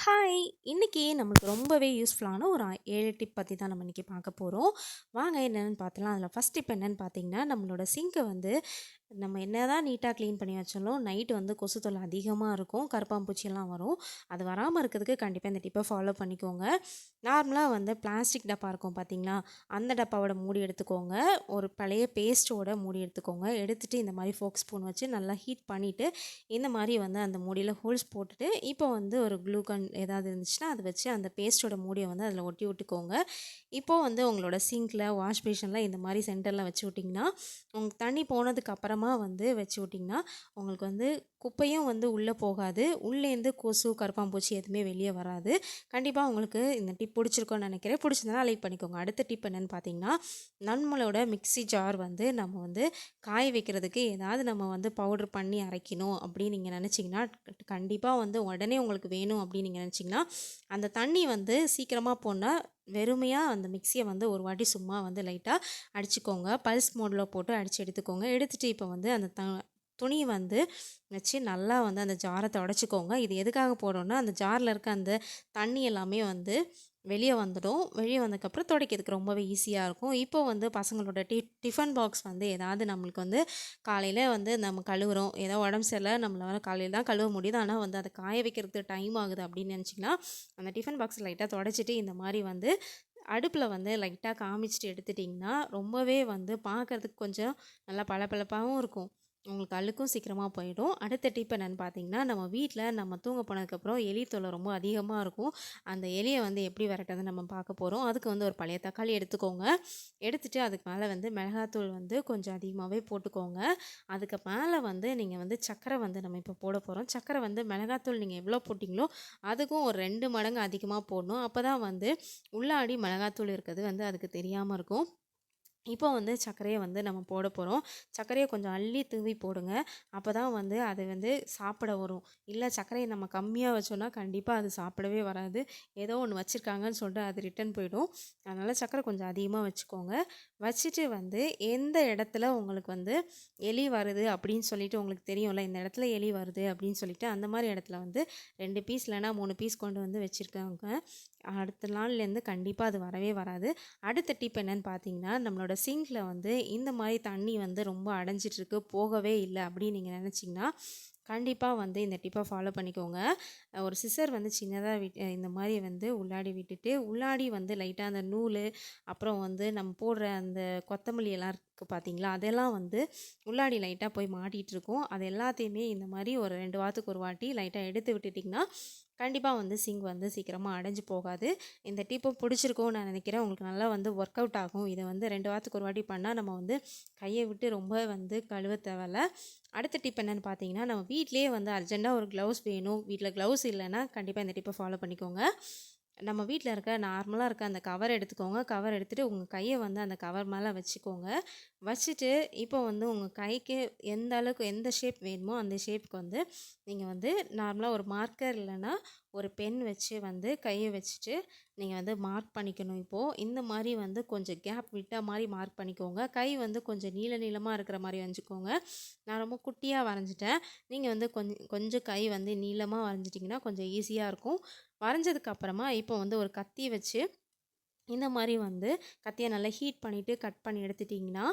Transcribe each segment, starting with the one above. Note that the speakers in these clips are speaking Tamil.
ஹாய்! இன்றைக்கி நம்மளுக்கு ரொம்பவே யூஸ்ஃபுல்லான ஒரு ஏழு டிப் பற்றி தான் நம்ம இன்றைக்கி பார்க்க போகிறோம் வாங்க என்னென்னு பார்த்துடலாம். அதில் ஃபஸ்ட் டிப் என்னென்னு பார்த்தீங்கன்னா, நம்மளோட சிங்கை வந்து நம்ம என்ன தான் நீட்டாக க்ளீன் பண்ணி வச்சாலும், நைட்டு வந்து கொசு தொல்லை அதிகமாக இருக்கும். கருப்பாம்பூச்சியெல்லாம் வரும். அது வராமல் இருக்கிறதுக்கு கண்டிப்பாக இந்த டிப்பை ஃபாலோ பண்ணிக்கோங்க. நார்மலாக வந்து பிளாஸ்டிக் டப்பா இருக்கும் பார்த்தீங்களா? அந்த டப்பாவோட மூடி எடுத்துக்கோங்க. ஒரு பழைய பேஸ்ட்டோட மூடி எடுத்துக்கோங்க. எடுத்துகிட்டு இந்த மாதிரி ஃபோக் ஸ்பூன் வச்சு நல்லா ஹீட் பண்ணிவிட்டு இந்த மாதிரி வந்து அந்த மூடியில் ஹோல்ஸ் போட்டுட்டு, இப்போ வந்து ஒரு க்ளூகன் ஏதாவது இருந்துச்சுன்னா, அதை வச்சு அந்த பேஸ்ட்டோட மூடியை வந்து அதில் ஒட்டி விட்டுக்கோங்க. இப்போது வந்து உங்களோட சிங்கில் வாஷ் பேஷனில் இந்த மாதிரி சென்டரில் வச்சு விட்டிங்கன்னா, உங்களுக்கு தண்ணி போனதுக்கு அப்புறமா வந்து வச்சு விட்டிங்கன்னா, உங்களுக்கு வந்து குப்பையும் வந்து உள்ளே போகாது. உள்ளேருந்து கொசு, கருப்பாம்பூச்சி எதுவுமே வெளியே வராது. கண்டிப்பாக உங்களுக்கு இந்த டிப் பிடிச்சிருக்கோன்னு நினைக்கிறேன். பிடிச்சிருந்தனா லைக் பண்ணிக்கோங்க. அடுத்த டிப் என்னன்னு பார்த்தீங்கன்னா, நம்மளோட மிக்ஸி ஜார் வந்து நம்ம வந்து காய வைக்கிறதுக்கு ஏதாவது நம்ம வந்து பவுடர் பண்ணி அரைக்கணும் அப்படின்னு நீங்கள் நினச்சிங்கன்னா, கண்டிப்பாக வந்து உடனே உங்களுக்கு வேணும் அப்படின்னு நீங்க நினச்சிங்கன்னா, அந்த தண்ணி வந்து சீக்கிரமாக போனால் வெறுமையாக அந்த மிக்சியை வந்து ஒரு வாட்டி சும்மா வந்து லைட்டாக அடிச்சுக்கோங்க. பல்ஸ் மோடில் போட்டு அடித்து எடுத்துக்கோங்க. எடுத்துட்டு இப்போ வந்து அந்த த துணி வந்து வச்சு நல்லா வந்து அந்த ஜாரை தொடச்சிக்கோங்க. இது எதுக்காக போடணும்னா அந்த ஜாரில் இருக்க அந்த தண்ணி எல்லாமே வந்து வெளியே வந்துடும். வெளியே வந்ததுக்கப்புறம் துடைக்கிறதுக்கு ரொம்பவே ஈஸியாக இருக்கும். இப்போ வந்து பசங்களோட டி டிஃபன் பாக்ஸ் வந்து ஏதாவது நம்மளுக்கு வந்து காலையில் வந்து நம்ம கழுவுறோம். ஏதோ உடம்பு சரியில்ல நம்மளால் காலையில தான் கழுவ முடியுது. ஆனால் வந்து அதை காய வைக்கிறதுக்கு டைம் ஆகுது அப்படின்னு நினச்சிங்கன்னா, அந்த டிஃபன் பாக்ஸ் லைட்டாக தொடச்சிட்டு இந்த மாதிரி வந்து அடுப்பில் வந்து லைட்டாக காமிச்சிட்டு எடுத்துட்டிங்கன்னா, ரொம்பவே வந்து பார்க்கறதுக்கு கொஞ்சம் நல்லா பளபளப்பாகவும் இருக்கும். உங்களுக்கு அழுக்கும் சீக்கிரமாக போயிடும். அடுத்த டிப் என்னென்னு பார்த்தீங்கன்னா, நம்ம வீட்டில் நம்ம தூங்க போனதுக்கப்புறம் எலி தொல்லை ரொம்ப அதிகமாக இருக்கும். அந்த எலியை வந்து எப்படி விரட்டுறதுன்னு நம்ம பார்க்க போகிறோம் அதுக்கு வந்து ஒரு பழைய தக்காளி எடுத்துக்கோங்க. எடுத்துகிட்டு அதுக்கு மேலே வந்து மிளகாத்தூள் வந்து கொஞ்சம் அதிகமாகவே போட்டுக்கோங்க. அதுக்கு மேலே வந்து நீங்கள் வந்து சக்கரை வந்து நம்ம இப்போ போட போகிறோம் சக்கரை வந்து மிளகாத்தூள் நீங்கள் எவ்வளோ போட்டிங்களோ அதுக்கும் ஒரு ரெண்டு மடங்கு அதிகமாக போடணும். அப்போ தான் வந்து உள்ளாடி மிளகாத்தூள் இருக்கிறது வந்து அதுக்கு தெரியாமல் இருக்கும். இப்போ வந்து சர்க்கரையை வந்து நம்ம போட போகிறோம் சர்க்கரையை கொஞ்சம் அள்ளி தூவி போடுங்க. அப்போ தான் வந்து அது வந்து சாப்பிட வரும். இல்லை சர்க்கரையை நம்ம கம்மியாக வச்சோன்னா கண்டிப்பாக அது சாப்பிடவே வராது. ஏதோ ஒன்று வச்சுருக்காங்கன்னு சொல்லிட்டு அது ரிட்டர்ன் போயிடும். அதனால் சர்க்கரை கொஞ்சம் அதிகமாக வச்சுக்கோங்க. வச்சுட்டு வந்து எந்த இடத்துல உங்களுக்கு வந்து எலி வருது அப்படின்னு சொல்லிட்டு உங்களுக்கு தெரியும்ல, இந்த இடத்துல எலி வருது அப்படின்னு சொல்லிட்டு, அந்த மாதிரி இடத்துல வந்து ரெண்டு பீஸ் இல்லைனா மூணு பீஸ் கொண்டு வந்து வச்சுருக்காங்க அடுத்த நாள்லேருந்து கண்டிப்பாக அது வரவே வராது. அடுத்த டிப் என்னன்னு பார்த்தீங்கன்னா, நம்மளோட சிங்கில் வந்து இந்த மாதிரி தண்ணி வந்து ரொம்ப அடைஞ்சிட்ருக்கு, போகவே இல்லை அப்படின்னு நீங்கள் நினச்சிங்கன்னா, கண்டிப்பாக வந்து இந்த டிப்பை ஃபாலோ பண்ணிக்கோங்க. ஒரு சிசர் வந்து சின்னதாக விட் இந்த மாதிரி வந்து உள்ளாடி விட்டுட்டு, உள்ளாடி வந்து லைட்டாக அந்த நூல் அப்புறம் வந்து நம்ம போடுற அந்த கொத்தமல்லி எல்லாம் இருக்குது பார்த்தீங்களா? அதெல்லாம் வந்து உள்ளாடி லைட்டாக போய் மாட்டிட்டுருக்கும். அது எல்லாத்தையுமே இந்த மாதிரி ஒரு ரெண்டு வாரத்துக்கு ஒரு வாட்டி லைட்டாக எடுத்து விட்டுட்டிங்கன்னா, கண்டிப்பாக வந்து சிங்க் வந்து சீக்கிரமாக அடைஞ்சு போகாது. இந்த டிப்பும் பிடிச்சிருக்கும் நான் நினைக்கிறேன். உங்களுக்கு நல்லா வந்து ஒர்க் அவுட் ஆகும். இதை வந்து ரெண்டு வாரத்துக்கு ஒரு வாட்டி பண்ணால் நம்ம வந்து கையை விட்டு ரொம்ப வந்து கழுவ தேவையில்ல. அடுத்த டிப் என்னென்னு பார்த்தீங்கன்னா, நம்ம வீட்லேயே வந்து அர்ஜெண்ட்டாக ஒரு க்ளவுஸ் வேணும். வீட்டில் க்ளவுஸ் இல்லைன்னா கண்டிப்பாக இந்த டிப்பை ஃபாலோ பண்ணிக்கோங்க. நம்ம வீட்டில் இருக்க நார்மலாக இருக்க அந்த கவர் எடுத்துக்கோங்க. கவர் எடுத்துகிட்டு உங்கள் கையை வந்து அந்த கவர் மேலே வச்சுக்கோங்க. வச்சுட்டு இப்போ வந்து உங்கள் கைக்கு எந்த அளவுக்கு எந்த ஷேப் வேணுமோ, அந்த ஷேப்க்கு வந்து நீங்கள் வந்து நார்மலாக ஒரு மார்க்கர் இல்லைன்னா ஒரு பென் வச்சு வந்து கையை வச்சுட்டு, நீங்கள் வந்து மார்க் பண்ணிக்கணும் இப்போது இந்த மாதிரி வந்து கொஞ்சம் கேப் விட்ட மாதிரி மார்க் பண்ணிக்கோங்க. கை வந்து கொஞ்சம் நீள நீளமாக இருக்கிற மாதிரி வரைஞ்சிக்கோங்க நான் ரொம்ப குட்டியாக வரைஞ்சிட்டேன் நீங்கள் வந்து கொஞ்சம் கொஞ்சம் கை வந்து நீளமாக வரைஞ்சிட்டிங்கன்னா, கொஞ்சம் ஈஸியாக இருக்கும். வரைஞ்சதுக்கு அப்புறமா இப்போ வந்து ஒரு கத்தி வச்சு, இந்த மாதிரி வந்து கத்தியை நல்லா ஹீட் பண்ணிவிட்டு கட் பண்ணி எடுத்துட்டிங்கன்னா,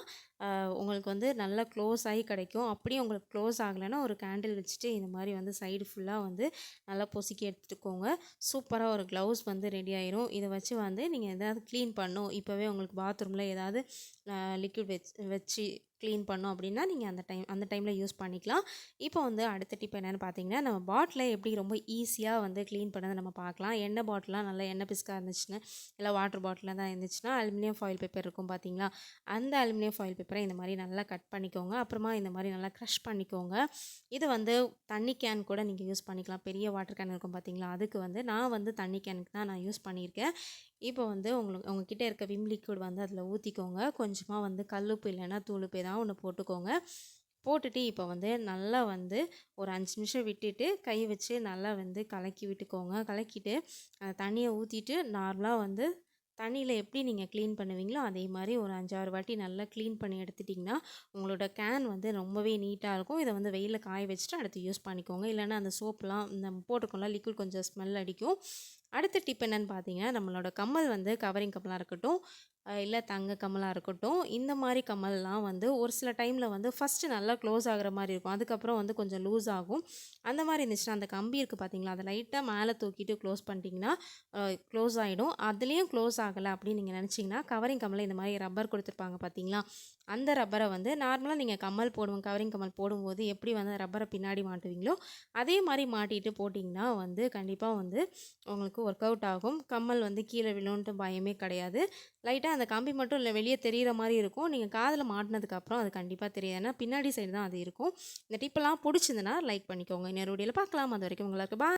உங்களுக்கு வந்து நல்லா க்ளோஸ் ஆகி கிடைக்கும். அப்படியே உங்களுக்கு க்ளோஸ் ஆகலைன்னா ஒரு கேண்டில் வச்சுட்டு இந்த மாதிரி வந்து சைடு ஃபுல்லாக வந்து நல்லா பொசுக்கி எடுத்துக்கோங்க. சூப்பராக ஒரு க்ளவுஸ் வந்து ரெடி ஆயிரும். இதை வச்சு வந்து நீங்கள் எதாவது க்ளீன் பண்ணும் இப்போவே உங்களுக்கு பாத்ரூமில் ஏதாவது லிக்விட் வச்சு வச்சு க்ளீன் பண்ணோம் அப்படின்னா, நீங்கள் அந்த டைம் அந்த டைமில் யூஸ் பண்ணிக்கலாம். இப்போ வந்து அடுத்த டிப் என்னென்னு பார்த்தீங்கன்னா, நம்ம பாட்டிலை எப்படி ரொம்ப ஈஸியாக வந்து க்ளீன் பண்ணதை நம்ம பார்க்கலாம். எண்ணெய் பாட்டிலாம் நல்லா எண்ணெய் பிஸ்காக இருந்துச்சுன்னா, இல்லை வாட்டர் பாட்டிலாக தான் இருந்துச்சுன்னா, அலுமினியம் ஃபாயில் பேப்பர் இருக்கும் பார்த்தீங்களா? அந்த அலுமினியம் ஃபாயில் பேப்பர் இந்த மாதிரி நல்லா கட் பண்ணிக்கோங்க. அப்புறமா இந்த மாதிரி நல்லா க்ரஷ் பண்ணிக்கோங்க. இது வந்து தண்ணி கேன் கூட நீங்கள் யூஸ் பண்ணிக்கலாம். பெரிய வாட்டர் கேன் இருக்கும் பார்த்தீங்களா? அதுக்கு வந்து நான் வந்து தண்ணி கேனுக்கு தான் நான் யூஸ் பண்ணியிருக்கேன். இப்போ வந்து உங்களுக்கு உங்ககிட்ட இருக்க விம் லிக்விட் வந்து அதில் ஊற்றிக்கோங்க கொஞ்சமாக வந்து கல்லுப்பு இல்லைன்னா தூளுப்பு ஏதாவது ஒன்று போட்டுக்கோங்க. போட்டுட்டு இப்போ வந்து நல்லா வந்து ஒரு அஞ்சு நிமிஷம் விட்டுட்டு, கை வச்சு நல்லா வந்து கலக்கி விட்டுக்கோங்க. கலக்கிட்டு, அந்த ஊற்றிட்டு நார்மலாக வந்து தண்ணியில் எப்படி நீங்கள் க்ளீன் பண்ணுவீங்களோ அதே மாதிரி ஒரு அஞ்சாறு வாட்டி நல்லா க்ளீன் பண்ணி எடுத்துட்டிங்கன்னா உங்களோட கேன் வந்து ரொம்பவே நீட்டாக இருக்கும். இதை வந்து வெயிலில் காய வச்சுட்டு அடுத்து யூஸ் பண்ணிக்கோங்க. இல்லைன்னா அந்த சோப்லாம் இந்த போட்டுக்கோங்களா லிக்விட் கொஞ்சம் ஸ்மெல் அடிக்கும். அடுத்த டிப் என்னன்னு பார்த்தீங்கன்னா நம்மளோட கம்மல் வந்து கவரிங் கப்பலாக இருக்கட்டும். இல்லை தங்க கம்மலாக இருக்கட்டும் இந்த மாதிரி கமல்லாம் வந்து ஒரு சில டைமில் வந்து ஃபஸ்ட்டு நல்லா க்ளோஸ் ஆகிற மாதிரி இருக்கும். அதுக்கப்புறம் வந்து கொஞ்சம் லூஸ் ஆகும். அந்த மாதிரி இருந்துச்சுன்னா அந்த கம்பி இருக்குது பார்த்தீங்களா அதை லைட்டாக மேலே தூக்கிட்டு க்ளோஸ் பண்ணிட்டீங்கன்னா க்ளோஸ் ஆகிடும் அதுலேயும் க்ளோஸ் ஆகலை அப்படின்னு நீங்கள் நினச்சிங்கன்னா கவரிங் கமலை இந்த மாதிரி ரப்பர் கொடுத்துருப்பாங்க பார்த்தீங்களா அந்த ரப்பரை வந்து நார்மலாக நீங்கள் கம்மல் போடுவோம் கவரிங் கம்மல் போடும்போது எப்படி வந்து ரப்பரை பின்னாடி மாட்டுவீங்களோ அதே மாதிரி மாட்டிட்டு போட்டிங்கன்னா வந்து கண்டிப்பாக வந்து உங்களுக்கு ஒர்க் அவுட் ஆகும். கம்மல் வந்து கீழே விழுன்ட்டு பயமே கிடையாது. லைட்டாக அந்த கம்பி மட்டும் இல்லை வெளியே தெரிகிற மாதிரி இருக்கும். நீங்கள் காதில் மாட்டினதுக்கப்புறம் அது கண்டிப்பாக தெரியாது. ஏன்னா பின்னாடி சைடு தான் அது இருக்கும். இந்த டிப்பெல்லாம் பிடிச்சிருந்தனா லைக் பண்ணிக்கோங்க. இன்னொரு வீடியோவில் பார்க்கலாம். அது வரைக்கும் உங்களுக்கு பா